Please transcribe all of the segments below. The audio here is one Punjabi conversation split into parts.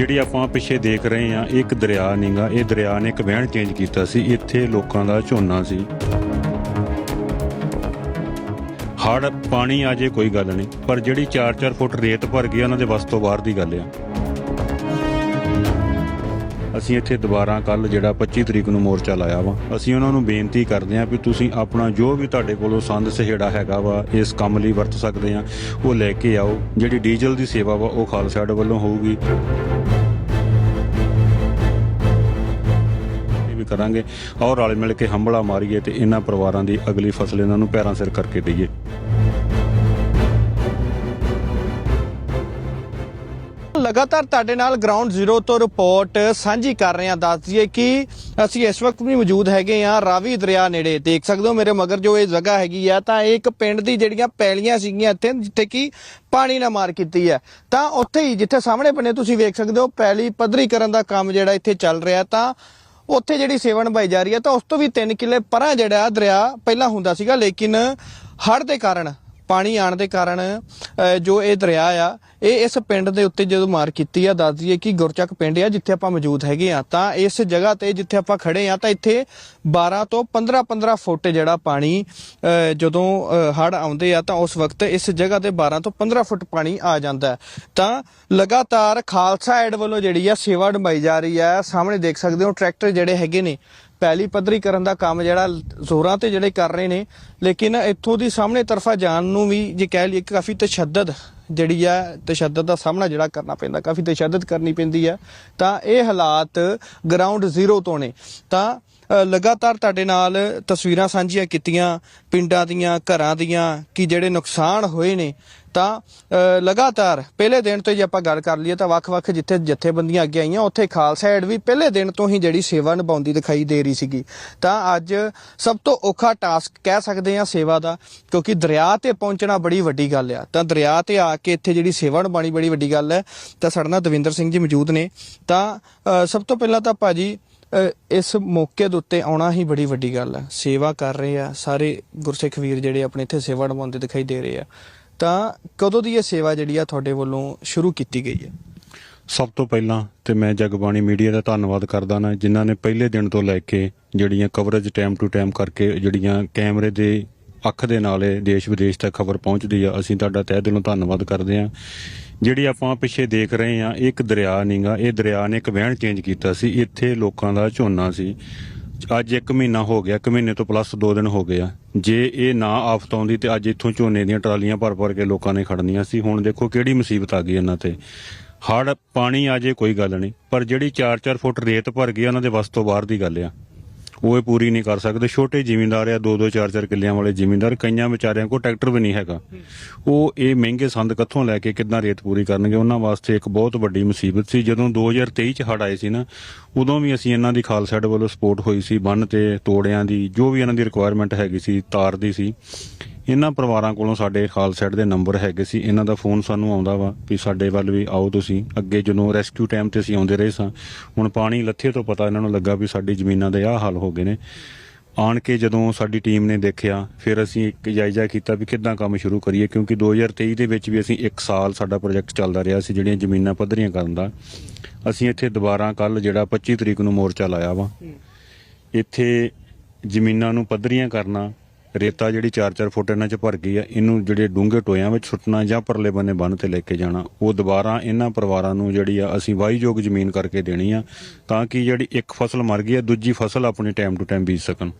ਜਿਹੜੀ ਆਪਾਂ ਪਿੱਛੇ ਦੇਖ ਰਹੇ ਆ ਇੱਕ ਦਰਿਆ ਨਹੀਂਗਾ ਇਹ ਦਰਿਆ ਨੇ ਇੱਕ ਵਹਿਣ ਚੇਂਜ ਕੀਤਾ ਸੀ। ਇੱਥੇ ਲੋਕਾਂ ਦਾ ਝੋਨਾ ਸੀ। ਹੜ ਪਾਣੀ ਆ ਜੇ ਕੋਈ ਗੱਲ ਨਹੀਂ, ਪਰ ਜਿਹੜੀ 4-4 ਫੁੱਟ ਰੇਤ ਭਰ ਗਈ, ਉਹਨਾਂ ਦੇ ਵਸ ਤੋਂ ਬਾਹਰ ਦੀ ਗੱਲ ਆ। ਅਸੀਂ ਇੱਥੇ ਦੁਬਾਰਾ ਕੱਲ ਜਿਹੜਾ 25 ਤਰੀਕ ਨੂੰ ਮੋਰਚਾ ਲਾਇਆ ਵਾ, ਅਸੀਂ ਉਹਨਾਂ ਨੂੰ ਬੇਨਤੀ ਕਰਦੇ ਹਾਂ ਵੀ ਤੁਸੀਂ ਆਪਣਾ ਜੋ ਵੀ ਤੁਹਾਡੇ ਕੋਲੋਂ ਸੰਦ ਸਹੇੜਾ ਹੈਗਾ ਵਾ, ਇਸ ਕੰਮ ਲਈ ਵਰਤ ਸਕਦੇ ਆ ਉਹ ਲੈ ਕੇ ਆਓ। ਜਿਹੜੀ ਡੀਜ਼ਲ ਦੀ ਸੇਵਾ ਵਾ, ਉਹ ਖਾਲਸਾ ਵੱਲੋਂ ਹੋਊਗੀ। ਕਰਾਂਗੇ ਔਰ ਰਲ ਮਿਲ ਕੇ ਹੰਬਲਾ ਮਾਰੀਏ ਤੇ ਇਹਨਾਂ ਪਰਿਵਾਰਾਂ ਦੀ ਅਗਲੀ ਫਸਲ ਇਹਨਾਂ ਨੂੰ ਪੈਰਾਂ ਸਿਰ ਕਰਕੇ ਦਈਏ। ਲਗਾਤਾਰ ਤੁਹਾਡੇ ਨਾਲ ਗਰਾਊਂਡ ਜ਼ੀਰੋ ਤੋਂ ਰਿਪੋਰਟ ਸਾਂਝੀ ਕਰ ਰਹੇ ਹਾਂ, ਦੱਸ ਦਈਏ ਕਿ ਅਸੀਂ ਇਸ ਵਕਤ ਵੀ ਮੌਜੂਦ ਹੈਗੇ ਆ ਰਾਵੀ ਦਰਿਆ ਨੇੜੇ। ਦੇਖ ਸਕਦੇ ਹੋ ਮੇਰੇ ਮਗਰ ਜੋ ਇਹ ਜਗ੍ਹਾ ਹੈਗੀ ਆ, ਤਾਂ ਇਹ ਇੱਕ ਪਿੰਡ ਦੀ ਜਿਹੜੀਆਂ ਪੈਲੀਆਂ ਸੀਗੀਆਂ ਇੱਥੇ, ਜਿੱਥੇ ਕਿ ਪਾਣੀ ਨਾਲ ਮਾਰ ਕੀਤੀ ਹੈ। ਤਾਂ ਉੱਥੇ ਹੀ ਜਿੱਥੇ ਸਾਹਮਣੇ ਬੰਨੇ ਤੁਸੀਂ ਵੇਖ ਸਕਦੇ ਹੋ ਪੈਲੀ ਪੱਧਰੀ ਕਰਨ ਦਾ ਕੰਮ ਜਿਹੜਾ ਇੱਥੇ ਚੱਲ ਰਿਹਾ, ਤਾਂ ਉੱਥੇ ਜਿਹੜੀ ਸੇਵਾ ਨਿਭਾਈ ਜਾ ਰਹੀ ਹੈ ਤਾਂ ਉਸ ਤੋਂ ਵੀ 3 ਕਿੱਲੇ ਪਰਾਂ ਜਿਹੜਾ ਦਰਿਆ ਪਹਿਲਾਂ ਹੁੰਦਾ ਸੀਗਾ ਲੇਕਿਨ ਹੜ੍ਹ ਦੇ ਕਾਰਨ ਪਾਣੀ ਆਣ ਦੇ ਕਾਰਨ ਜੋ ਇਹ ਦਰਿਆ ਆ, ਇਹ ਇਸ ਪਿੰਡ ਦੇ ਉੱਤੇ ਜਦੋਂ ਮਾਰ ਕੀਤੀ ਆ, ਦੱਸ ਦਈਏ ਕਿ ਗੁਰਚੱਕ ਪਿੰਡ ਆ, ਜਿੱਥੇ ਆਪਾਂ ਮੌਜੂਦ ਹੈਗੇ ਆ, ਤਾਂ ਇਸ ਜਗ੍ਹਾ ਤੇ ਜਿੱਥੇ ਆਪਾਂ ਖੜੇ ਆ, ਤਾਂ ਇੱਥੇ 12 ਤੋਂ 15 15 ਫੁੱਟ ਜਿਹੜਾ ਪਾਣੀ ਜਦੋਂ ਹੜ ਆਉਂਦੇ ਆ, ਤਾਂ ਉਸ ਵਕਤ ਇਸ ਜਗ੍ਹਾ ਤੇ 12 ਤੋਂ 15 ਫੁੱਟ ਪਾਣੀ ਆ ਜਾਂਦਾ ਤਾਂ ਲਗਾਤਾਰ ਖਾਲਸਾ ਐਡ ਵੱਲੋਂ ਜਿਹੜੀ ਆ ਸੇਵਾ ਨਿਭਾਈ ਜਾ ਰਹੀ ਹੈ ਸਾਹਮਣੇ ਦੇਖ ਸਕਦੇ ਹੋ, ਟਰੈਕਟਰ ਜਿਹੜੇ ਹੈਗੇ ਨੇ ਪਹਿਲੀ ਪੱਧਰੀ ਕਰਨ ਦਾ ਕੰਮ ਜਿਹੜਾ ਜ਼ੋਰਾਂ ਤੇ ਜਿਹੜੇ ਕਰ ਰਹੇ ਨੇ, ਲੇਕਿਨ ਇੱਥੋਂ ਦੀ ਸਾਹਮਣੇ ਤਰਫਾ ਜਾਣ ਨੂੰ ਵੀ ਜੇ ਕਹਿ ਲਈਏ ਕਿ ਕਾਫੀ ਤਸ਼ੱਦਦ ਜਿਹੜੀ ਆ, ਤਸ਼ੱਦਦ ਦਾ ਸਾਹਮਣਾ ਜਿਹੜਾ ਕਰਨਾ ਪੈਂਦਾ, ਕਾਫੀ ਤਸ਼ੱਦਦ ਕਰਨੀ ਪੈਂਦੀ ਆ, ਤਾਂ ਇਹ ਹਾਲਾਤ ਗਰਾਊਂਡ ਜ਼ੀਰੋ ਤੋਂ ਨੇ। ਤਾਂ ਲਗਾਤਾਰ ਤੁਹਾਡੇ ਨਾਲ ਤਸਵੀਰਾਂ ਸਾਂਝੀਆਂ ਕੀਤੀਆਂ, ਪਿੰਡਾਂ ਦੀਆਂ, ਘਰਾਂ ਦੀਆਂ, ਕਿ ਜਿਹੜੇ ਨੁਕਸਾਨ ਹੋਏ ਨੇ ਤਾਂ ਲਗਾਤਾਰ ਪਹਿਲੇ ਦਿਨ ਤੋਂ ਜੇ ਆਪਾਂ ਗੱਲ ਕਰ ਲਈਏ ਤਾਂ ਵੱਖ-ਵੱਖ ਜਿੱਥੇ ਜਥੇਬੰਦੀਆਂ ਅੱਗੇ ਆਈਆਂ ਉੱਥੇ ਖਾਲਸਾ ਐਡ ਵੀ ਪਹਿਲੇ ਦਿਨ ਤੋਂ ਹੀ ਜਿਹੜੀ ਸੇਵਾ ਨਿਭਾਉਂਦੀ ਦਿਖਾਈ ਦੇ ਰਹੀ ਸੀਗੀ। ਤਾਂ ਅੱਜ ਸਭ ਤੋਂ ਔਖਾ ਟਾਸਕ ਕਹਿ ਸਕਦੇ ਆ ਸੇਵਾ ਦਾ ਕਿਉਂਕਿ ਦਰਿਆ ਤੇ ਪਹੁੰਚਣਾ ਬੜੀ ਵੱਡੀ ਗੱਲ ਆ। ਤਾਂ ਦਰਿਆ ਤੇ ਆ ਕੇ ਇੱਥੇ ਜਿਹੜੀ ਸੇਵਾ ਨਿਭਾਉਣੀ ਬੜੀ ਵੱਡੀ ਗੱਲ ਹੈ। ਤਾਂ ਸਾਡੇ ਨਾਲ ਦਵਿੰਦਰ ਸਿੰਘ ਜੀ ਮੌਜੂਦ ਨੇ। ਤਾਂ ਸਭ ਤੋਂ ਪਹਿਲਾਂ ਤਾਂ ਭਾਜੀ ਅ, ਇਸ ਮੌਕੇ ਦੇ ਉੱਤੇ ਆਉਣਾ ਹੀ ਬੜੀ ਵੱਡੀ ਗੱਲ ਹੈ ਸੇਵਾ ਕਰ ਰਹੇ ਆ ਸਾਰੇ ਗੁਰਸਿੱਖ ਵੀਰ ਜਿਹੜੇ ਆਪਣੇ ਇੱਥੇ ਸੇਵਾ ਨਿਭਾਉਂਦੇ ਦਿਖਾਈ ਦੇ ਰਹੇ ਆ। ਤਾਂ ਕਦੋਂ ਦੀ ਇਹ ਸੇਵਾ ਜਿਹੜੀ ਆ ਤੁਹਾਡੇ ਵੱਲੋਂ ਸ਼ੁਰੂ ਕੀਤੀ ਗਈ ਹੈ? ਸਭ ਤੋਂ ਪਹਿਲਾਂ ਤੇ ਮੈਂ ਜਗਬਾਣੀ ਮੀਡੀਆ ਦਾ ਧੰਨਵਾਦ ਕਰਦਾ ਨਾ, ਜਿਨ੍ਹਾਂ ਨੇ ਪਹਿਲੇ ਦਿਨ ਤੋਂ ਲੈ ਕੇ ਜਿਹੜੀਆਂ ਕਵਰੇਜ ਟਾਈਮ ਟੂ ਟਾਈਮ ਕਰਕੇ ਜਿਹੜੀਆਂ ਕੈਮਰੇ ਦੇ ਅੱਖ ਦੇ ਨਾਲ ਇਹ ਦੇਸ਼ ਵਿਦੇਸ਼ ਤੱਕ ਖਬਰ ਪਹੁੰਚਦੀ ਆ, ਅਸੀਂ ਤੁਹਾਡਾ ਤਹਿ ਦਿਲੋਂ ਧੰਨਵਾਦ ਕਰਦੇ ਆ ਜਿਹੜੀ ਆਪਾਂ ਪਿੱਛੇ ਦੇਖ ਰਹੇ ਆ ਇੱਕ ਦਰਿਆ ਨਹੀਂਗਾ ਇਹ ਦਰਿਆ ਨੇ ਇੱਕ ਵਹਿਣ ਚੇਂਜ ਕੀਤਾ ਸੀ, ਇੱਥੇ ਲੋਕਾਂ ਦਾ ਝੋਨਾ ਸੀ। ਅੱਜ 1 ਮਹੀਨਾ ਹੋ ਗਿਆ 1 ਮਹੀਨੇ ਤੋਂ ਪਲੱਸ 2 ਦਿਨ ਹੋ ਗਏ ਆ। ਜੇ ਇਹ ਨਾ ਆਫਤ ਆਉਂਦੀ ਤੇ ਅੱਜ ਇੱਥੋਂ ਝੋਨੇ ਦੀਆਂ ਟਰਾਲੀਆਂ ਭਰ ਭਰ ਕੇ ਲੋਕਾਂ ਨੇ ਖੜਨੀਆਂ ਸੀ। ਹੁਣ ਦੇਖੋ ਕਿਹੜੀ ਮੁਸੀਬਤ ਆ ਗਈ ਇਹਨਾਂ ਤੇ। ਹੜ ਪਾਣੀ ਆ ਜੇ ਕੋਈ ਗੱਲ ਨਹੀਂ, ਪਰ ਜਿਹੜੀ 4-4 ਫੁੱਟ ਰੇਤ ਭਰ ਗਈ ਉਹਨਾਂ ਦੇ ਵੱਸ ਤੋਂ ਬਾਹਰ ਦੀ ਗੱਲ ਆ। ਉਹ ਇਹ ਪੂਰੀ ਨਹੀਂ ਕਰ ਸਕਦੇ। ਛੋਟੇ ਜ਼ਿਮੀਂਦਾਰ ਆ 2-2 4-4 ਕਿੱਲਿਆਂ ਵਾਲੇ ਜ਼ਿਮੀਂਦਾਰ, ਕਈਆਂ ਵਿਚਾਰਿਆਂ ਕੋਲ ਟਰੈਕਟਰ ਵੀ ਨਹੀਂ ਹੈਗਾ। ਉਹ ਇਹ ਮਹਿੰਗੇ ਸੰਦ ਕਿੱਥੋਂ ਲੈ ਕੇ ਕਿੱਦਾਂ ਰੇਤ ਪੂਰੀ ਕਰਨਗੇ? ਉਹਨਾਂ ਵਾਸਤੇ ਇੱਕ ਬਹੁਤ ਵੱਡੀ ਮੁਸੀਬਤ ਸੀ। ਜਦੋਂ 2023 ਚ ਹੜ ਆਏ ਸੀ ਨਾ, ਉਦੋਂ ਵੀ ਅਸੀਂ ਇਹਨਾਂ ਦੀ ਖਾਲਸਾ ਏਡ ਵੱਲੋਂ ਸਪੋਰਟ ਹੋਈ ਸੀ। ਬੰਨ ਤੇ ਤੋੜਿਆਂ ਦੀ, ਜੋ ਵੀ ਇਹਨਾਂ ਦੀ ਰਿਕੁਆਇਰਮੈਂਟ ਹੈਗੀ ਸੀ, ਤਾਰ ਦੀ ਸੀ। ਇਹਨਾਂ ਪਰਿਵਾਰਾਂ ਕੋਲੋਂ ਸਾਡੇ ਖਾਲਸਾ ਏਡ ਦੇ ਨੰਬਰ ਹੈਗੇ ਸੀ। ਇਹਨਾਂ ਦਾ ਫੋਨ ਸਾਨੂੰ ਆਉਂਦਾ ਵਾ ਵੀ ਸਾਡੇ ਵੱਲ ਵੀ ਆਓ ਤੁਸੀਂ। ਅੱਗੇ ਜਦੋਂ ਰੈਸਕਿਊ ਟਾਈਮ ਤੇ ਅਸੀਂ ਆਉਂਦੇ ਰਹੇ ਸਾਂ ਹੁਣ ਪਾਣੀ ਲੱਥੇ ਤੋਂ ਪਤਾ ਇਹਨਾਂ ਨੂੰ ਲੱਗਾ ਵੀ ਸਾਡੀ ਜ਼ਮੀਨਾਂ ਦੇ ਆਹ ਹਾਲ ਹੋ ਗਏ ਨੇ। ਆਣ ਕੇ ਜਦੋਂ ਸਾਡੀ ਟੀਮ ਨੇ ਦੇਖਿਆ ਫਿਰ ਅਸੀਂ ਇੱਕ ਜਾਇਜ਼ਾ ਕੀਤਾ ਵੀ ਕਿੱਦਾਂ ਕੰਮ ਸ਼ੁਰੂ ਕਰੀਏ ਕਿਉਂਕਿ 2023 ਦੇ ਵਿੱਚ ਵੀ ਅਸੀਂ 1 ਸਾਲ ਸਾਡਾ ਪ੍ਰੋਜੈਕਟ ਚੱਲਦਾ ਰਿਹਾ ਸੀ ਜਿਹੜੀਆਂ ਜ਼ਮੀਨਾਂ ਪੱਧਰੀਆਂ ਕਰਨ ਦਾ। ਅਸੀਂ ਇੱਥੇ ਦੁਬਾਰਾ ਕੱਲ ਜਿਹੜਾ 25 ਤਰੀਕ ਨੂੰ ਮੋਰਚਾ ਲਾਇਆ ਵਾ। ਇੱਥੇ ਜ਼ਮੀਨਾਂ ਨੂੰ ਪੱਧਰੀਆਂ ਕਰਨਾ ਰੇਤਾ ਜਿਹੜੀ 4-4 ਫੁੱਟ ਇਹਨਾਂ 'ਚ ਭਰ ਗਈ ਆ ਇਹਨੂੰ ਜਿਹੜੇ ਡੂੰਘੇ ਟੋਇਆਂ ਵਿੱਚ ਸੁੱਟਣਾ ਜਾਂ ਪਰਲੇ ਬੰਨੇ ਬੰਨ ਤੇ ਲੈ ਕੇ ਜਾਣਾ ਉਹ ਦੁਬਾਰਾ ਇਹਨਾਂ ਪਰਿਵਾਰਾਂ ਨੂੰ ਜਿਹੜੀ ਆ ਅਸੀਂ ਵਾਹੀਯੋਗ ਜ਼ਮੀਨ ਕਰਕੇ ਦੇਣੀ ਆ ਤਾਂ ਕਿ ਜਿਹੜੀ ਇੱਕ ਫਸਲ ਮਰ ਗਈ ਆ ਦੂਜੀ ਫਸਲ ਆਪਣੀ ਟਾਈਮ ਟੂ ਟਾਈਮ ਬੀਜ ਸਕਣ।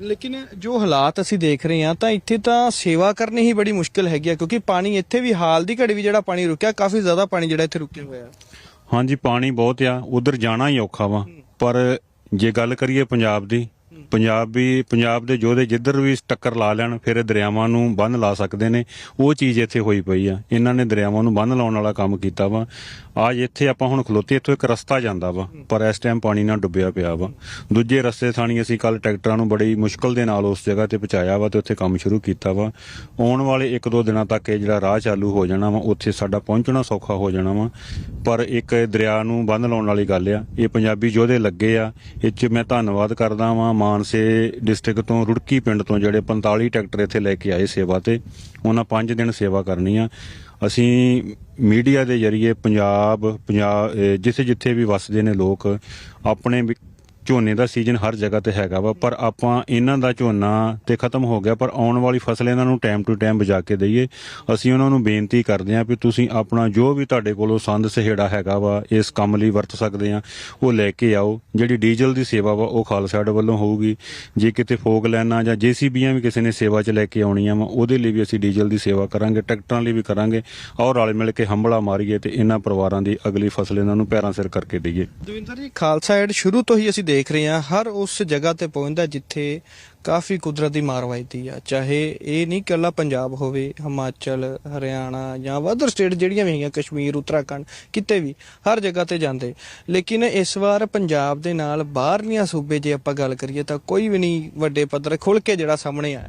ਲੇਕਿਨ ਜੋ ਹਾਲਾਤ ਅਸੀਂ ਦੇਖ ਰਹੇ ਹਾਂ ਤਾਂ ਇੱਥੇ ਤਾਂ ਸੇਵਾ ਕਰਨੀ ਹੀ ਬੜੀ ਮੁਸ਼ਕਲ ਹੈਗੀ ਆ ਕਿਉਂਕਿ ਪਾਣੀ ਇੱਥੇ ਵੀ ਹਾਲ ਦੀ ਘੜੀ ਵੀ ਜਿਹੜਾ ਪਾਣੀ ਰੁਕਿਆ ਕਾਫੀ ਜ਼ਿਆਦਾ ਪਾਣੀ ਜਿਹੜਾ ਇੱਥੇ ਰੁਕਿਆ ਹੋਇਆ। ਹਾਂਜੀ ਪਾਣੀ ਬਹੁਤ ਆ ਉਧਰ ਜਾਣਾ ਹੀ ਔਖਾ ਵਾ ਪਰ ਜੇ ਗੱਲ ਕਰੀਏ ਪੰਜਾਬ ਦੀ ਪੰਜਾਬ ਵੀ, ਪੰਜਾਬ ਦੇ ਯੋਧੇ ਜਿੱਧਰ ਵੀ ਟੱਕਰ ਲਾ ਲੈਣ, ਫਿਰ ਇਹ ਦਰਿਆਵਾਂ ਨੂੰ ਬੰਨ ਲਾ ਸਕਦੇ ਨੇ। ਉਹ ਚੀਜ਼ ਇੱਥੇ ਹੋਈ ਪਈ ਆ। ਇਹਨਾਂ ਨੇ ਦਰਿਆਵਾਂ ਨੂੰ ਬੰਨ ਲਾਉਣ ਵਾਲਾ ਕੰਮ ਕੀਤਾ ਵਾ। ਅੱਜ ਇੱਥੇ ਆਪਾਂ ਹੁਣ ਖਲੋਤੇ, ਇੱਥੋਂ ਇੱਕ ਰਸਤਾ ਜਾਂਦਾ ਵਾ, ਪਰ ਇਸ ਟਾਈਮ ਪਾਣੀ ਨਾਲ ਡੁੱਬਿਆ ਪਿਆ ਵਾ। ਦੂਜੇ ਰਸਤੇ ਥਾਣੀ ਅਸੀਂ ਕੱਲ ਟਰੈਕਟਰਾਂ ਨੂੰ ਬੜੀ ਮੁਸ਼ਕਲ ਦੇ ਨਾਲ ਉਸ ਜਗ੍ਹਾ ਤੇ ਪਹੁੰਚਾਇਆ ਵਾ ਤੇ ਉੱਥੇ ਕੰਮ ਸ਼ੁਰੂ ਕੀਤਾ ਵਾ। ਆਉਣ ਵਾਲੇ 1-2 ਦਿਨਾਂ ਤੱਕ ਇਹ ਜਿਹੜਾ ਰਾਹ ਚਾਲੂ ਹੋ ਜਾਣਾ ਵਾ, ਉੱਥੇ ਸਾਡਾ ਪਹੁੰਚਣਾ ਸੌਖਾ ਹੋ ਜਾਣਾ ਵਾ। ਪਰ ਇੱਕ ਦਰਿਆ ਨੂੰ ਬੰਨ ਲਾਉਣ ਵਾਲੀ ਗੱਲ ਆ, ਇਹ ਪੰਜਾਬੀ ਯੋਧੇ ਲੱਗੇ ਆ, ਇਹ 'ਚ ਮੈਂ ਧੰਨਵਾਦ ਕਰਦਾ ਵਾਂ, ਮਾਨਸੇ ਡਿਸਟ੍ਰਿਕਟ ਤੋਂ, ਰੁੜਕੀ ਪਿੰਡ ਤੋਂ, ਜਿਹੜੇ 45 ਟਰੈਕਟਰ ਇੱਥੇ ਲੈ ਕੇ ਆਏ ਸੇਵਾ ਤੇ, ਉਹਨਾਂ 5 ਦਿਨ ਸੇਵਾ ਕਰਨੀ ਆ। ਅਸੀਂ ਮੀਡੀਆ ਦੇ ਜ਼ਰੀਏ ਪੰਜਾਬ ਪੰਜਾਬ ਜਿੱਥੇ ਜਿੱਥੇ ਵੀ ਵੱਸਦੇ ਨੇ ਲੋਕ ਆਪਣੇ ਵੀ ਝੋਨੇ ਦਾ ਸੀਜ਼ਨ ਹਰ ਜਗ੍ਹਾ ਤੇ ਹੈਗਾ ਵਾ, ਪਰ ਆਪਾਂ ਇਹਨਾਂ ਦਾ ਝੋਨਾ ਤੇ ਖਤਮ ਹੋ ਗਿਆ, ਪਰ ਆਉਣ ਵਾਲੀ ਫਸਲ ਇਹਨਾਂ ਨੂੰ ਟਾਈਮ ਟੂ ਟਾਈਮ ਬਚਾ ਕੇ ਦਈਏ। ਅਸੀਂ ਉਹਨਾਂ ਨੂੰ ਬੇਨਤੀ ਕਰਦੇ ਹਾਂ ਵੀ ਤੁਸੀਂ ਆਪਣਾ ਜੋ ਵੀ ਤੁਹਾਡੇ ਕੋਲੋਂ ਸੰਦ ਸਹੇੜਾ ਹੈਗਾ ਵਾ, ਇਸ ਕੰਮ ਲਈ ਵਰਤ ਸਕਦੇ ਆ ਉਹ ਲੈ ਕੇ ਆਓ। ਜਿਹੜੀ ਡੀਜ਼ਲ ਦੀ ਸੇਵਾ ਵਾ, ਉਹ ਖਾਲਸਾ ਏਡ ਵੱਲੋਂ ਹੋਊਗੀ। ਜੇ ਕਿਤੇ ਫੋਗ ਲੈਣਾ ਜਾਂ ਜੀਸੀਬੀਆਂ ਵੀ ਕਿਸੇ ਨੇ ਸੇਵਾ 'ਚ ਲੈ ਕੇ ਆਉਣੀਆਂ ਵਾ, ਉਹਦੇ ਲਈ ਵੀ ਅਸੀਂ ਡੀਜ਼ਲ ਦੀ ਸੇਵਾ ਕਰਾਂਗੇ, ਟਰੈਕਟਰਾਂ ਲਈ ਵੀ ਕਰਾਂਗੇ, ਔਰ ਰਲ ਮਿਲ ਕੇ ਹੰਬਲਾ ਮਾਰੀਏ ਤੇ ਇਹਨਾਂ ਪਰਿਵਾਰਾਂ ਦੀ ਅਗਲੀ ਫਸਲ ਇਹਨਾਂ ਨੂੰ ਪੈਰਾਂ ਸਿਰ ਕਰਕੇ ਦਈਏ। ਦਵਿੰਦਰ ਜੀ, ਖਾਲਸਾ ਐਡ ਸ਼ੁਰੂ ਤੋਂ ਹੀ ਅਸੀਂ ਦੇਖ ਰਹੇ ਹਾਂ, ਹਰ ਉਸ ਜਗ੍ਹਾ ਤੇ ਪਹੁੰਚਦਾ ਜਿੱਥੇ ਕਾਫੀ ਕੁਦਰਤੀ ਮਾਰ ਵੱਜਦੀ ਆ। ਚਾਹੇ ਇਹ ਨਹੀਂ ਇਕੱਲਾ ਪੰਜਾਬ ਹੋਵੇ, ਹਿਮਾਚਲ, ਹਰਿਆਣਾ ਜਾਂ ਅਦਰ ਸਟੇਟ ਜਿਹੜੀਆਂ ਵੀ ਹੈਗੀਆਂ, ਕਸ਼ਮੀਰ, ਉੱਤਰਾਖੰਡ, ਕਿਤੇ ਵੀ, ਹਰ ਜਗ੍ਹਾ ਤੇ ਜਾਂਦੇ। ਲੇਕਿਨ ਇਸ ਵਾਰ ਪੰਜਾਬ ਦੇ ਨਾਲ ਬਾਹਰਲੀਆਂ ਸੂਬੇ ਜੇ ਆਪਾਂ ਗੱਲ ਕਰੀਏ ਤਾਂ ਕੋਈ ਵੀ ਨਹੀਂ ਵੱਡੇ ਪੱਧਰ ਖੁੱਲ ਕੇ ਜਿਹੜਾ ਸਾਹਮਣੇ ਆਇਆ।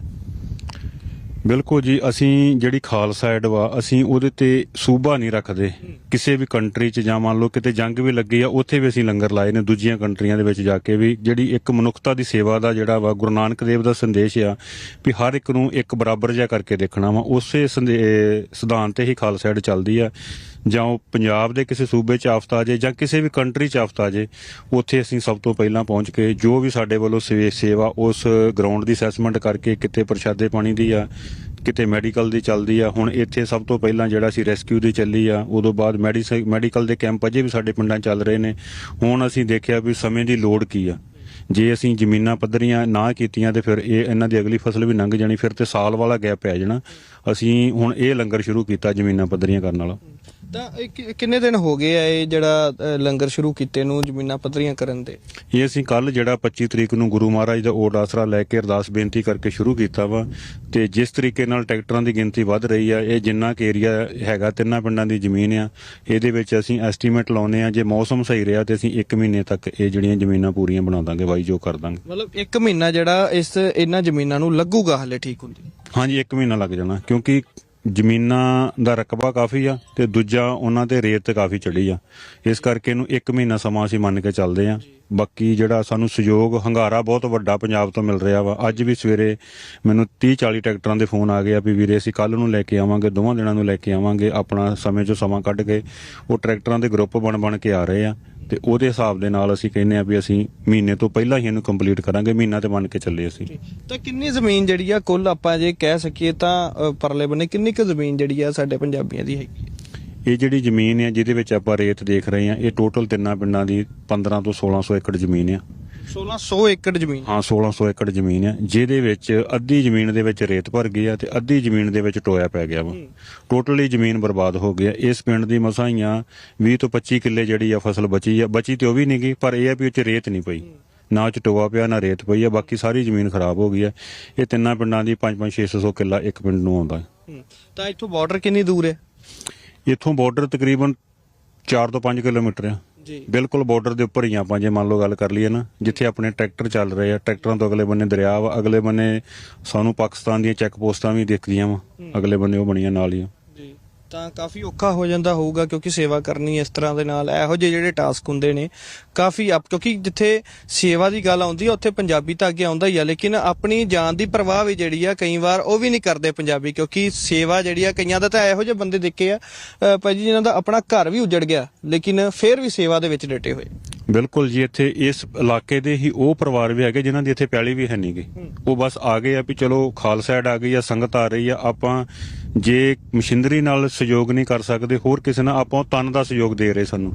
ਬਿਲਕੁਲ ਜੀ ਅਸੀਂ ਜਿਹੜੀ ਖਾਲਸਾ ਏਡ ਵਾ ਅਸੀਂ ਉਹਦੇ ਤੇ ਸੂਬਾ ਨਹੀਂ ਰੱਖਦੇ। ਕਿਸੇ ਵੀ ਕੰਟਰੀ 'ਚ ਜਾਂ ਮੰਨ ਲਓ ਕਿਤੇ ਜੰਗ ਵੀ ਲੱਗੀ ਆ ਉੱਥੇ ਵੀ ਅਸੀਂ ਲੰਗਰ ਲਾਏ ਨੇ ਦੂਜੀਆਂ ਕੰਟਰੀਆਂ ਦੇ ਵਿੱਚ ਜਾ ਕੇ ਵੀ ਜਿਹੜੀ ਇੱਕ ਮਨੁੱਖਤਾ ਦੀ ਸੇਵਾ ਦਾ ਜਿਹੜਾ ਵਾ ਗੁਰੂ ਨਾਨਕ ਦੇਵ ਦਾ ਸੰਦੇਸ਼ ਆ ਵੀ ਹਰ ਇੱਕ ਨੂੰ ਇੱਕ ਬਰਾਬਰ ਜਿਹਾ ਕਰਕੇ ਦੇਖਣਾ ਵਾ ਉਸੇ ਸਿਧਾਂਤ ਤੇ ਹੀ ਖਾਲਸਾ ਏਡ ਚੱਲਦੀ ਆ। ਜਾਂ ਉਹ ਪੰਜਾਬ ਦੇ ਕਿਸੇ ਸੂਬੇ 'ਚ ਆਫਤ ਆ ਜੇ ਜਾਂ ਕਿਸੇ ਵੀ ਕੰਟਰੀ 'ਚ ਆਫਤ ਆ ਜੇ ਉੱਥੇ ਅਸੀਂ ਸਭ ਤੋਂ ਪਹਿਲਾਂ ਪਹੁੰਚ ਕੇ ਜੋ ਵੀ ਸਾਡੇ ਵੱਲੋਂ ਸੇ- ਸੇਵਾ ਉਸ ਗਰਾਊਂਡ ਦੀ ਅਸੈਸਮੈਂਟ ਕਰਕੇ ਕਿਤੇ ਪ੍ਰਸ਼ਾਦੇ ਪਾਣੀ ਦੀ ਆ ਕਿਤੇ ਮੈਡੀਕਲ ਦੀ ਚੱਲਦੀ ਆ, ਹੁਣ ਇੱਥੇ ਸਭ ਤੋਂ ਪਹਿਲਾਂ ਜਿਹੜਾ ਸੀ ਰੈਸਕਿਊ ਦੀ ਚੱਲੀ ਆ, ਉਦੋਂ ਬਾਅਦ ਮੈਡੀਸੀ ਮੈਡੀਕਲ ਦੇ ਕੈਂਪ ਅਜੇ ਵੀ ਸਾਡੇ ਪਿੰਡਾਂ 'ਚ ਚੱਲ ਰਹੇ ਨੇ। ਹੁਣ ਅਸੀਂ ਦੇਖਿਆ ਵੀ ਸਮੇਂ ਦੀ ਲੋੜ ਕੀ ਆ। ਜੇ ਅਸੀਂ ਜ਼ਮੀਨਾਂ ਪੱਧਰੀਆਂ ਨਾ ਕੀਤੀਆਂ ਤੇ ਫਿਰ ਇਹ ਇਹਨਾਂ ਦੀ ਅਗਲੀ ਫਸਲ ਵੀ ਲੰਘ ਜਾਣੀ, ਫਿਰ ਤੇ ਸਾਲ ਵਾਲਾ ਗੈਪ ਪੈ ਜਾਣਾ। ਅਸੀਂ ਹੁਣ ਇਹ ਲੰਗਰ ਸ਼ੁਰੂ ਕੀਤਾ ਜ਼ਮੀਨਾਂ ਪੱਧਰੀਆਂ ਕਰਨ ਵਾਲਾ। ਤਾਂ ਇਹ ਕਿ- ਕਿੰਨੇ ਦਿਨ ਹੋ ਗਏ ਆ ਇਹ ਜਿਹੜਾ ਅ, ਲੰਗਰ ਸ਼ੁਰੂ ਕੀਤੇ ਨੂੰ ਜ਼ਮੀਨਾਂ ਪੱਧਰੀਆਂ ਕਰਨ ਦੇ ਇਹ ਅਸੀਂ ਕੱਲ ਜਿਹੜਾ 25 ਤਰੀਕ ਨੂੰ ਗੁਰੂ ਮਹਾਰਾਜ ਦਾ ਓਟ ਆਸਰਾ ਲੈ ਕੇ ਅਰਦਾਸ ਬੇਨਤੀ ਕਰਕੇ ਸ਼ੁਰੂ ਕੀਤਾ ਵਾ। ਤੇ ਜਿਸ ਤਰੀਕੇ ਨਾਲ ਟਰੈਕਟਰਾਂ ਦੀ ਗਿਣਤੀ ਵੱਧ ਰਹੀ ਆ ਇਹ ਜਿੰਨਾ ਕੁ ਏਰੀਆ ਹੈਗਾ ਤਿੰਨਾਂ ਪਿੰਡਾਂ ਦੀ ਜ਼ਮੀਨ ਆ। ਇਹਦੇ ਵਿੱਚ ਅਸੀਂ ਐਸਟੀਮੇਟ ਲਾਉਨੇ ਆ ਜੇ ਮੌਸਮ ਸਹੀ ਰਿਹਾ ਤੇ ਅਸੀਂ 1 ਮਹੀਨੇ ਤੱਕ ਇਹ ਜਿਹੜੀਆਂ ਜ਼ਮੀਨਾਂ ਪੂਰੀਆਂ ਬਣਾ ਦਾਂਗੇ ਵਾਈ ਜੋ ਕਰ ਦਾਂਗੇ। ਮਤਲਬ 1 ਮਹੀਨਾ ਜਿਹੜਾ ਇਸ ਇਹਨਾਂ ਜ਼ਮੀਨਾਂ ਨੂੰ ਲੱਗੂਗਾ ਹਲੇ ਠੀਕ ਹੁੰਦੀ? ਹਾਂਜੀ 1 ਮਹੀਨਾ ਲੱਗ ਜਾਣਾ ਕਿਉਂਕਿ ਜ਼ਮੀਨਾਂ ਦਾ ਰਕਬਾ ਕਾਫੀ ਆ ਤੇ ਦੂਜਾ ਉਹਨਾਂ ਤੇ ਰੇਤ ਕਾਫੀ ਚੜੀ ਆ। ਇਸ ਕਰਕੇ ਇਹਨੂੰ 1 ਮਹੀਨਾ ਸਮਾਂ ਅਸੀਂ ਮੰਨ ਕੇ ਚੱਲਦੇ ਆ। ਬਾਕੀ ਜਿਹੜਾ ਸਾਨੂੰ ਸਹਿਯੋਗ, ਹੰਗਾਰਾ ਬਹੁਤ ਵੱਡਾ ਪੰਜਾਬ ਤੋਂ ਮਿਲ ਰਿਹਾ ਵਾ। ਅੱਜ ਵੀ ਸਵੇਰੇ ਮੈਨੂੰ 30 40 ਟਰੈਕਟਰਾਂ ਦੇ ਫੋਨ ਆ ਗਏ ਆ ਵੀ ਵੀਰੇ ਅਸੀਂ ਕੱਲ ਨੂੰ ਲੈ ਕੇ ਆਵਾਂਗੇ, ਦੋਵਾਂ ਦਿਨਾਂ ਨੂੰ ਲੈ ਕੇ ਆਵਾਂਗੇ। ਆਪਣਾ ਸਮੇਂ ਚੋਂ ਸਮਾਂ ਕੱਢ ਕੇ ਉਹ ਟਰੈਕਟਰਾਂ ਦੇ ਗਰੁੱਪ ਬਣ ਬਣ ਕੇ ਆ ਰਹੇ ਆ। ਤੇ ਉਹਦੇ ਹਿਸਾਬ ਦੇ ਨਾਲ ਅਸੀਂ ਕਹਿੰਦੇ ਆ ਵੀ ਅਸੀਂ ਮਹੀਨੇ ਤੋਂ ਪਹਿਲਾਂ ਹੀ ਇਹਨੂੰ ਕੰਪਲੀਟ ਕਰਾਂਗੇ ਮਹੀਨਾ ਤੇ ਮੰਨ ਕੇ ਚੱਲੇ ਅਸੀਂ। ਤਾਂ ਕਿੰਨੀ ਜ਼ਮੀਨ ਜਿਹੜੀ ਆ ਕੁੱਲ ਆਪਾਂ ਜੇ ਕਹਿ ਸਕੀਏ ਤਾਂ ਪਰਲੇ ਬੰਨੇ ਕਿੰਨੀ ਕੁ ਜ਼ਮੀਨ ਜਿਹੜੀ ਆ ਸਾਡੇ ਪੰਜਾਬੀਆਂ ਦੀ ਹੈਗੀ ਇਹ ਜਿਹੜੀ ਜ਼ਮੀਨ ਹੈ ਜਿਹਦੇ ਵਿੱਚ ਆਪਾਂ ਰੇਤ ਦੇਖ ਰਹੇ ਹਾਂ ਇਹ ਟੋਟਲ ਤਿੰਨਾਂ ਪਿੰਡਾਂ ਦੀ 15 ਤੋਂ 1600 ਏਕੜ ਜ਼ਮੀਨ ਆ। 1600 ਏਕੜ ਜ਼ਮੀਨ ਹਾਂ। 1600 ਏਕੜ ਜ਼ਮੀਨ ਆ ਜਿਹਦੇ ਵਿੱਚ ਅੱਧੀ ਜ਼ਮੀਨ ਦੇ ਵਿੱਚ ਰੇਤ ਭਰ ਗਈ ਆ ਤੇ ਅੱਧੀ ਜ਼ਮੀਨ ਦੇ ਵਿੱਚ ਟੋਇਆ ਪੈ ਗਿਆ ਵਾ। ਟੋਟਲੀ ਜ਼ਮੀਨ ਬਰਬਾਦ ਹੋ ਗਈ ਆ। ਇਸ ਪਿੰਡ ਦੀ ਮਸਾਈਆਂ 20 ਤੋਂ 25 ਕਿੱਲੇ ਜਿਹੜੀ ਆ ਫਸਲ ਬਚੀ ਆ। ਬਚੀ ਤੇ ਉਹ ਵੀ ਨਹੀਂ ਗਈ ਪਰ ਇਹ ਆ ਵੀ ਉਹ ਚ ਰੇਤ ਨਹੀਂ ਪਈ। ਨਾ ਚ ਟੋਆ ਪਿਆ ਨਾ ਰੇਤ ਪਈ ਆ ਬਾਕੀ ਸਾਰੀ ਜ਼ਮੀਨ ਖਰਾਬ ਹੋ ਗਈ ਆ। ਇਹ ਤਿੰਨਾਂ ਪਿੰਡਾਂ ਦੀ 5-5 600 ਕਿੱਲਾ ਇੱਕ ਪਿੰਡ ਨੂੰ ਆਉਂਦਾ। ਹੂੰ। ਤਾਂ ਇੱਥੋਂ ਬਾਰਡਰ ਕਿੰਨੀ ਦੂਰ ਹੈ? ਇੱਥੋਂ ਬਾਰਡਰ ਤਕਰੀਬਨ 4 ਤੋਂ 5 ਕਿਲੋਮੀਟਰ ਆ। ਜੀ ਬਿਲਕੁਲ ਬਾਰਡਰ ਦੇ ਉੱਪਰ ਹੀ ਆ ਆਪਾਂ ਜੇ ਮੰਨ ਲਓ ਗੱਲ ਕਰ ਲਈਏ ਨਾ ਜਿੱਥੇ ਆਪਣੇ ਟਰੈਕਟਰ ਚੱਲ ਰਹੇ ਆ ਟਰੈਕਟਰਾਂ ਤੋਂ ਅਗਲੇ ਬੰਨੇ ਦਰਿਆ ਵਾ ਅਗਲੇ ਬੰਨੇ ਸਾਨੂੰ ਪਾਕਿਸਤਾਨ ਦੀਆਂ ਚੈੱਕ ਪੋਸਟਾਂ ਵੀ ਦਿਖਦੀਆਂ ਵਾ ਅਗਲੇ ਬੰਨੇ ਉਹ ਬਣੀਆਂ ਨਾਲ ਹੀ ਆ। ਤਾਂ ਕਾਫੀ ਔਖਾ ਹੋ ਜਾਂਦਾ ਹੋਊਗਾ ਕਿਉਂਕਿ ਸੇਵਾ ਕਰਨੀ ਇਸ ਤਰ੍ਹਾਂ ਦੇ ਨਾਲ ਇਹੋ ਜਿਹੇ ਜਿਹੜੇ ਟਾਸਕ ਹੁੰਦੇ ਨੇ ਕਾਫੀ ਅਪ ਕਿਉਂਕਿ ਜਿੱਥੇ ਸੇਵਾ ਦੀ ਗੱਲ ਆਉਂਦੀ ਹੈ ਉੱਥੇ ਪੰਜਾਬੀ ਤਾਂ ਅੱਗੇ ਆਉਂਦਾ ਹੀ ਆ ਲੇਕਿਨ ਆਪਣੀ ਜਾਨ ਦੀ ਪਰਵਾਹ ਵੀ ਜਿਹੜੀ ਆ ਕਈ ਵਾਰ ਉਹ ਵੀ ਨਹੀਂ ਕਰਦੇ ਪੰਜਾਬੀ ਕਿਉਂਕਿ ਸੇਵਾ ਜਿਹੜੀ ਆ ਕਈਆਂ ਦਾ ਤਾਂ ਇਹੋ ਜਿਹੇ ਬੰਦੇ ਦੇਖੇ ਆ ਭਾਈ ਜੀ ਜਿਨ੍ਹਾਂ ਦਾ ਆਪਣਾ ਘਰ ਵੀ ਉਜੜ ਗਿਆ ਲੇਕਿਨ ਫਿਰ ਵੀ ਸੇਵਾ ਦੇ ਵਿੱਚ ਡਟੇ ਹੋਏ। ਬਿਲਕੁਲ ਜੀ ਇੱਥੇ ਇਸ ਇਲਾਕੇ ਦੇ ਹੀ ਉਹ ਪਰਿਵਾਰ ਵੀ ਹੈਗੇ ਜਿਨ੍ਹਾਂ ਦੀ ਇੱਥੇ ਪੈਲੀ ਵੀ ਹੈ ਨਹੀਂਗੀ ਉਹ ਬਸ ਆ ਗਏ ਆ ਵੀ ਚਲੋ ਖਾਲਸਾ ਆ ਗਈ ਆ ਸੰਗਤ ਆ ਰਹੀ ਆ ਆਪਾਂ ਜੇ ਮਸ਼ੀਨਰੀ ਨਾਲ ਸਹਿਯੋਗ ਨਹੀਂ ਕਰ ਸਕਦੇ ਹੋਰ ਕਿਸੇ ਨਾਲ ਆਪਾਂ ਤਨ ਦਾ ਸਹਿਯੋਗ ਦੇ ਰਹੇ ਸਾਨੂੰ।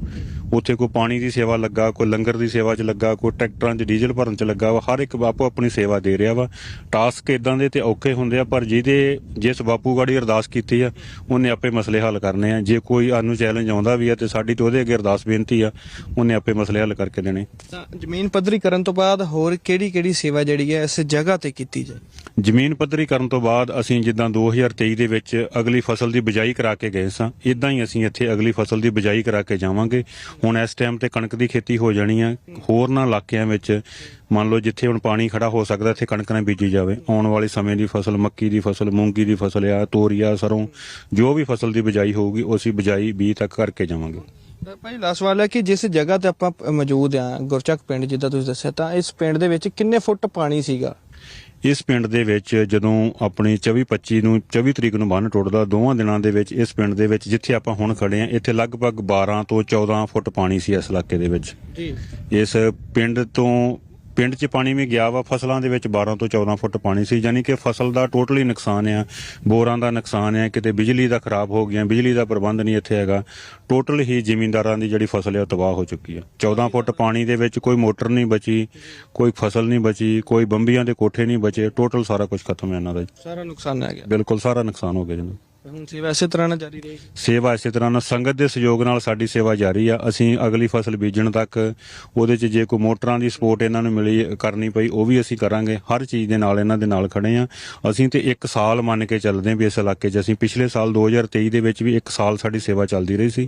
ਉੱਥੇ ਕੋਈ ਪਾਣੀ ਦੀ ਸੇਵਾ ਲੱਗਾ ਕੋਈ ਲੰਗਰ ਦੀ ਸੇਵਾ 'ਚ ਲੱਗਾ ਕੋਈ ਟਰੈਕਟਰਾਂ 'ਚ ਡੀਜ਼ਲ ਭਰਨ 'ਚ ਲੱਗਾ ਵਾ ਹਰ ਇੱਕ ਆਪੋ ਆਪਣੀ ਸੇਵਾ ਦੇ ਰਿਹਾ ਵਾ। ਟਾਸਕ ਇਦਾਂ ਦੇ ਤੇ ਔਖੇ ਹੁੰਦੇ ਆ ਪਰ ਜਿਹਦੇ ਜਿਸ ਬਾਪੂ ਗਾੜੀ ਅਰਦਾਸ ਕੀਤੀ ਆ ਉਹਨੇ ਆਪੇ ਮਸਲੇ ਹੱਲ ਕਰਨੇ ਆ। ਜੇ ਕੋਈ ਸਾਨੂੰ ਚੈਲੰਜ ਆਉਂਦਾ ਵੀ ਆ ਤੇ ਸਾਡੀ ਤੇ ਉਹਦੇ ਅੱਗੇ ਅਰਦਾਸ ਬੇਨਤੀ ਆ ਉਹਨੇ ਆਪੇ ਮਸਲੇ ਹੱਲ ਕਰਕੇ ਦੇਣੇ। ਤਾਂ ਜ਼ਮੀਨ ਪੱਧਰੀ ਕਰਨ ਤੋਂ ਬਾਅਦ ਹੋਰ ਕਿਹੜੀ ਕਿਹੜੀ ਸੇਵਾ ਜਿਹੜੀ ਹੈ ਇਸ ਜਗ੍ਹਾ ਤੇ ਕੀਤੀ ਜਾਏ? ਜ਼ਮੀਨ ਪੱਧਰੀ ਕਰਨ ਤੋਂ ਬਾਅਦ ਅਸੀਂ ਜਿੱਦਾਂ 2023 ਦੇ ਵਿੱਚ ਅਗਲੀ ਫਸਲ ਦੀ ਬਿਜਾਈ ਕਰਾ ਕੇ ਗਏ ਸਾਂ। ਇਦਾਂ ਹੀ ਅਸੀਂ ਇੱਥੇ ਅਗਲੀ ਫਸਲ ਦੀ ਬਿਜਾਈ ਕਰਾ ਕੇ ਜਾਵਾਂਗੇ। ਹੁਣ ਇਸ ਟਾਈਮ ਤੇ ਕਣਕ ਦੀ ਖੇਤੀ ਹੋ ਜਾਣੀ ਆ। ਹੋਰਨਾਂ ਇਲਾਕਿਆਂ ਵਿੱਚ ਮੰਨ ਲਓ ਜਿੱਥੇ ਹੁਣ ਪਾਣੀ ਖੜਾ ਹੋ ਸਕਦਾ, ਇੱਥੇ ਕਣਕ ਨਾ ਬੀਜੀ ਜਾਵੇ। ਆਉਣ ਵਾਲੇ ਸਮੇਂ ਦੀ ਫਸਲ, ਮੱਕੀ ਦੀ ਫਸਲ, ਮੂੰਗੀ ਦੀ ਫਸਲ ਆ, ਤੋਰੀਆ, ਸਰੋਂ, ਜੋ ਵੀ ਫਸਲ ਦੀ ਬਿਜਾਈ ਹੋਊਗੀ, ਉਹ ਅਸੀਂ ਬਿਜਾਈ 20 ਤੱਕ ਕਰਕੇ ਜਾਵਾਂਗੇ। ਭਾਈ ਲਾਸਟ ਸਵਾਲ ਹੈ ਕਿ ਜਿਸ ਜਗ੍ਹਾ ਤੇ ਆਪਾਂ ਮੌਜੂਦ ਆ, ਗੁਰਚੱਕ ਪਿੰਡ ਜਿੱਦਾਂ ਤੁਸੀਂ ਦੱਸਿਆ, ਤਾਂ ਇਸ ਪਿੰਡ ਦੇ ਵਿੱਚ ਕਿੰਨੇ ਫੁੱਟ ਪਾਣੀ ਸੀਗਾ? ਇਸ ਪਿੰਡ ਦੇ ਵਿੱਚ ਜਦੋਂ ਆਪਣੀ 24 25 ਨੂੰ 24 ਤਰੀਕ ਨੂੰ ਬੰਨ ਟੁੱਟਦਾ ਦੋਵਾਂ ਦਿਨਾਂ ਦੇ ਵਿੱਚ ਇਸ ਪਿੰਡ ਦੇ ਵਿੱਚ ਜਿੱਥੇ ਆਪਾਂ ਹੁਣ ਖੜੇ ਆ ਇੱਥੇ ਲਗਭਗ 12 ਤੋਂ 14 ਫੁੱਟ ਪਾਣੀ ਸੀ ਇਸ ਇਲਾਕੇ ਦੇ ਵਿੱਚ। ਜੀ। ਇਸ ਪਿੰਡ ਤੋਂ ਪਿੰਡ 'ਚ ਪਾਣੀ ਵੀ ਗਿਆ ਵਾ ਫਸਲਾਂ ਦੇ ਵਿੱਚ 12 ਤੋਂ 14 ਫੁੱਟ ਪਾਣੀ ਸੀ ਯਾਨੀ ਕਿ ਫਸਲ ਦਾ ਟੋਟਲੀ ਨੁਕਸਾਨ ਆ ਬੋਰਾਂ ਦਾ ਨੁਕਸਾਨ ਆ ਕਿਤੇ ਬਿਜਲੀ ਦਾ ਖਰਾਬ ਹੋ ਗਿਆ ਬਿਜਲੀ ਦਾ ਪ੍ਰਬੰਧ ਨਹੀਂ ਇੱਥੇ ਹੈਗਾ ਟੋਟਲ ਹੀ ਜ਼ਿਮੀਂਦਾਰਾਂ ਦੀ ਜਿਹੜੀ ਫਸਲ ਹੈ ਤਬਾਹ ਹੋ ਚੁੱਕੀ ਹੈ 14 ਫੁੱਟ ਪਾਣੀ ਦੇ ਵਿੱਚ ਕੋਈ ਮੋਟਰ ਨਹੀਂ ਬਚੀ ਕੋਈ ਫਸਲ ਨਹੀਂ ਬਚੀ ਕੋਈ ਬੰਬੀਆਂ ਦੇ ਕੋਠੇ ਨਹੀਂ ਬਚੇ ਟੋਟਲ ਸਾਰਾ ਕੁਝ ਖਤਮ ਹੈ ਇਹਨਾਂ ਦਾ। ਜੀ। ਸਾਰਾ ਨੁਕਸਾਨ ਆ ਗਿਆ। ਬਿਲਕੁਲ ਸਾਰਾ ਨੁਕਸਾਨ ਹੋ ਗਿਆ ਜੀ। ਹੁਣ ਸੇਵਾ ਇਸੇ ਤਰ੍ਹਾਂ ਨਾਲ ਜਾਰੀ ਰਹੇਗੀ। ਸੇਵਾ ਇਸੇ ਤਰ੍ਹਾਂ ਨਾਲ ਸੰਗਤ ਦੇ ਸਹਿਯੋਗ ਨਾਲ ਸਾਡੀ ਸੇਵਾ ਜਾਰੀ ਆ। ਅਸੀਂ ਅਗਲੀ ਫਸਲ ਬੀਜਣ ਤੱਕ ਉਹਦੇ 'ਚ ਜੇ ਕੋਈ ਮੋਟਰਾਂ ਦੀ ਸਪੋਰਟ ਇਹਨਾਂ ਨੂੰ ਮਿਲੀ, ਕਰਨੀ ਪਈ, ਉਹ ਵੀ ਅਸੀਂ ਕਰਾਂਗੇ। ਹਰ ਚੀਜ਼ ਦੇ ਨਾਲ ਇਹਨਾਂ ਦੇ ਨਾਲ ਖੜੇ ਆ। ਅਸੀਂ ਤੇ ਇੱਕ ਸਾਲ ਮੰਨ ਕੇ ਚੱਲਦੇ ਹਾਂ ਵੀ ਇਸ ਇਲਾਕੇ 'ਚ ਅਸੀਂ ਪਿਛਲੇ ਸਾਲ 2023 ਦੇ ਵਿੱਚ ਵੀ ਇੱਕ ਸਾਲ ਸਾਡੀ ਸੇਵਾ ਚੱਲਦੀ ਰਹੀ ਸੀ।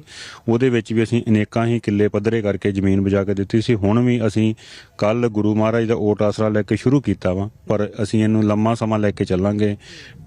ਉਹਦੇ ਵਿੱਚ ਵੀ ਅਸੀਂ ਅਨੇਕਾਂ ਹੀ ਕਿੱਲੇ ਪੱਧਰੇ ਕਰਕੇ ਜ਼ਮੀਨ ਬਜਾ ਕੇ ਦਿੱਤੀ ਸੀ। ਹੁਣ ਵੀ ਅਸੀਂ ਕੱਲ ਗੁਰੂ ਮਹਾਰਾਜ ਦਾ ਓਟ ਆਸਰਾ ਲੈ ਕੇ ਸ਼ੁਰੂ ਕੀਤਾ ਵਾ, ਪਰ ਅਸੀਂ ਇਹਨੂੰ ਲੰਮਾ ਸਮਾਂ ਲੈ ਕੇ ਚੱਲਾਂਗੇ।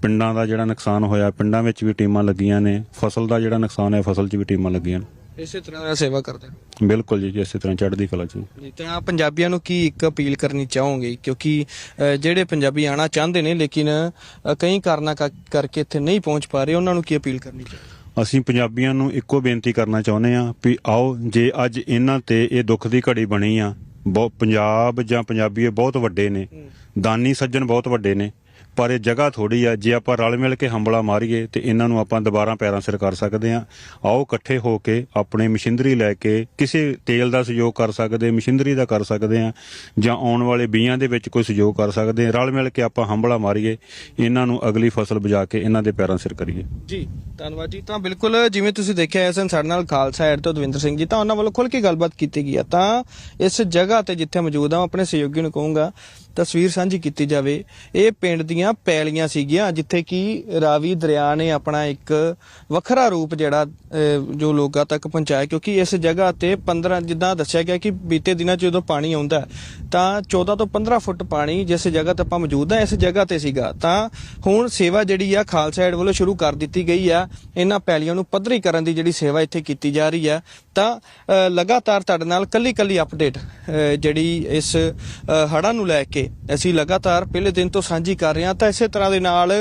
ਪਿੰਡਾਂ ਦਾ ਜਿਹੜਾ ਨੁਕਸਾਨ ਹੋਇਆ ਪਿੰਡਾਂ ਵਿੱਚ ਵੀ ਟੀਮਾਂ ਲੱਗੀਆਂ ਨੇ ਫਸਲ ਦਾ ਜਿਹੜਾ ਨੁਕਸਾਨ ਹੈ ਫਸਲ 'ਚ ਵੀ ਟੀਮਾਂ ਲੱਗੀਆਂ ਨੇ। ਇਸੇ ਤਰ੍ਹਾਂ ਨਾਲ ਸੇਵਾ ਕਰਦੇ। ਬਿਲਕੁਲ ਜੀ ਇਸੇ ਤਰ੍ਹਾਂ ਚੜ੍ਹਦੀ ਕਲਾ 'ਚ। ਜੀ ਤਾਂ ਪੰਜਾਬੀਆਂ ਨੂੰ ਕੀ ਇੱਕ ਅਪੀਲ ਕਰਨੀ ਚਾਹੋਗੇ? ਕਿਉਂਕਿ ਅ, ਜਿਹੜੇ ਪੰਜਾਬੀ ਆਣਾ ਚਾਹੁੰਦੇ ਨੇ ਲੇਕਿਨ ਅ, ਕਈ ਕਾਰਨਾਂ ਕਾ- ਕਰਕੇ ਇੱਥੇ ਨਹੀਂ ਪਹੁੰਚ ਪਾ ਰਹੇ ਉਹਨਾਂ ਨੂੰ ਕੀ ਅਪੀਲ ਕਰਨੀ ਚਾਹੋਗੇ? ਅਸੀਂ ਪੰਜਾਬੀਆਂ ਨੂੰ ਇੱਕੋ ਬੇਨਤੀ ਕਰਨਾ ਚਾਹੁੰਦੇ ਆ ਵੀ ਆਓ ਜੇ ਅੱਜ ਇਹਨਾਂ ਤੇ ਇਹ ਦੁੱਖ ਦੀ ਘੜੀ ਬਣੀ ਆ ਬਹੁਤ ਪੰਜਾਬ ਜਾਂ ਪੰਜਾਬੀ ਬਹੁਤ ਵੱਡੇ ਨੇ ਦਾਨੀ ਸੱਜਣ ਬਹੁਤ ਵੱਡੇ ਨੇ ਪਰ ਇਹ ਜਗ੍ਹਾ ਥੋੜੀ ਆ, ਜੇ ਆਪਾਂ ਰਲ ਮਿਲ ਕੇ ਹੰਬਲਾ ਮਾਰੀਏ ਤੇ ਇਹਨਾਂ ਨੂੰ ਆਪਾਂ ਦੁਬਾਰਾ ਪੈਰਾਂ ਸਿਰ ਕਰ ਸਕਦੇ ਆ ਆਓ ਇਕੱਠੇ ਹੋ ਕੇ ਆਪਣੇ ਮਸ਼ੀਨਰੀ ਲੈ ਕੇ ਕਿਸੇ ਤੇਲ ਦਾ ਸਹਿਯੋਗ ਕਰ ਸਕਦੇ, ਮਸ਼ੀਨਰੀ ਦਾ ਕਰ ਸਕਦੇ ਆ ਜਾਂ ਆਉਣ ਵਾਲੇ ਬੀਆਂ ਦੇ ਵਿੱਚ ਕੋਈ ਸਹਿਯੋਗ ਕਰ ਸਕਦੇ ਆ ਰਲ ਮਿਲ ਕੇ ਆਪਾਂ ਹੰਬਲਾ ਮਾਰੀਏ, ਇਹਨਾਂ ਨੂੰ ਅਗਲੀ ਫਸਲ ਬਜਾ ਕੇ ਇਹਨਾਂ ਦੇ ਪੈਰਾਂ ਸਿਰ ਕਰੀਏ। ਜੀ, ਧੰਨਵਾਦ ਜੀ। ਤਾਂ ਬਿਲਕੁਲ ਜਿਵੇਂ ਤੁਸੀਂ ਦੇਖਿਆ ਇਸ ਸਾਡੇ ਨਾਲ ਖਾਲਸਾ ਐਡ ਤੋਂ ਦਵਿੰਦਰ ਸਿੰਘ ਜੀ, ਤਾਂ ਉਹਨਾਂ ਵੱਲੋਂ ਖੁੱਲ ਕੇ ਗੱਲਬਾਤ ਕੀਤੀ ਗਈ ਆ। ਤਾਂ ਇਸ ਜਗ੍ਹਾ ਤੇ ਜਿੱਥੇ ਮੌਜੂਦ ਆ ਆਪਣੇ ਸਹਿਯੋਗੀ ਨੂੰ ਕਹੂੰਗਾ ਤਸਵੀਰ ਸਾਂਝੀ ਕੀਤੀ ਜਾਵੇ ਇਹ ਪਿੰਡ ਦੀਆਂ ਪੈਲੀਆਂ ਸੀਗੀਆਂ ਜਿੱਥੇ ਕਿ ਰਾਵੀ ਦਰਿਆ ਨੇ ਆਪਣਾ ਇੱਕ ਵੱਖਰਾ ਰੂਪ ਜਿਹੜਾ ਜੋ ਲੋਕਾਂ ਤੱਕ ਪਹੁੰਚਾਇਆ ਕਿਉਂਕਿ ਇਸ ਜਗ੍ਹਾ ਤੇ 15 ਜਿੱਦਾਂ ਦੱਸਿਆ ਗਿਆ ਕਿ ਬੀਤੇ ਦਿਨਾਂ 'ਚ ਜਦੋਂ ਪਾਣੀ ਆਉਂਦਾ ਤਾਂ 14 ਤੋਂ 15 ਫੁੱਟ ਪਾਣੀ ਜਿਸ ਜਗ੍ਹਾ ਤੇ ਆਪਾਂ ਮੌਜੂਦ ਆ ਇਸ ਜਗ੍ਹਾ ਤੇ ਸੀਗਾ। ਤਾਂ ਹੁਣ ਸੇਵਾ ਜਿਹੜੀ ਆ ਖਾਲਸਾ ਏਡ ਵੱਲੋਂ ਸ਼ੁਰੂ ਕਰ ਦਿੱਤੀ ਗਈ ਆ ਇਹਨਾਂ ਪੈਲੀਆਂ ਨੂੰ ਪੱਧਰੀ ਕਰਨ ਦੀ ਜਿਹੜੀ ਸੇਵਾ ਇੱਥੇ ਕੀਤੀ ਜਾ ਰਹੀ ਆ। ਤਾਂ ਲਗਾਤਾਰ ਤੁਹਾਡੇ ਨਾਲ ਕੱਲੀ ਕੱਲੀ ਅਪਡੇਟ ਜਿਹੜੀ ਇਸ ਅ, ਹੜ੍ਹਾਂ ਨੂੰ ਲੈ ਕੇ ਅਸੀਂ ਲਗਾਤਾਰ ਪਹਿਲੇ ਦਿਨ ਤੋਂ ਸਾਂਝੀ ਕਰ ਰਹੇ ਹਾਂ। ਤਾਂ ਇਸੇ ਤਰ੍ਹਾਂ ਦੇ ਨਾਲ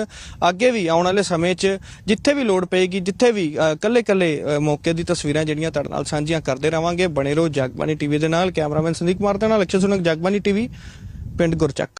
ਅੱਗੇ ਵੀ ਆਉਣ ਵਾਲੇ ਸਮੇਂ 'ਚ ਜਿੱਥੇ ਵੀ ਲੋੜ ਪਏਗੀ, ਜਿੱਥੇ ਵੀ ਕੱਲੇ ਕੱਲੇ ਮੌਕੇ ਦੀ ਤਸਵੀਰਾਂ ਜਿਹੜੀਆਂ ਤੁਹਾਡੇ ਨਾਲ ਸਾਂਝੀਆਂ ਕਰਦੇ ਰਵਾਂਗੇ। ਬਣੇ ਰਹੋ ਜਗਬਾਨੀ ਟੀਵੀ ਦੇ ਨਾਲ, ਕੈਮਰਾਮੈਨ ਸੰਦੀਪ ਕੁਮਾਰ ਦੇ ਨਾਲ ਅਕਸ਼ੇ ਸੁਨਕ ਜਗਬਾਨੀ ਟੀਵੀ, ਪਿੰਡ ਗੁਰਚੱਕ।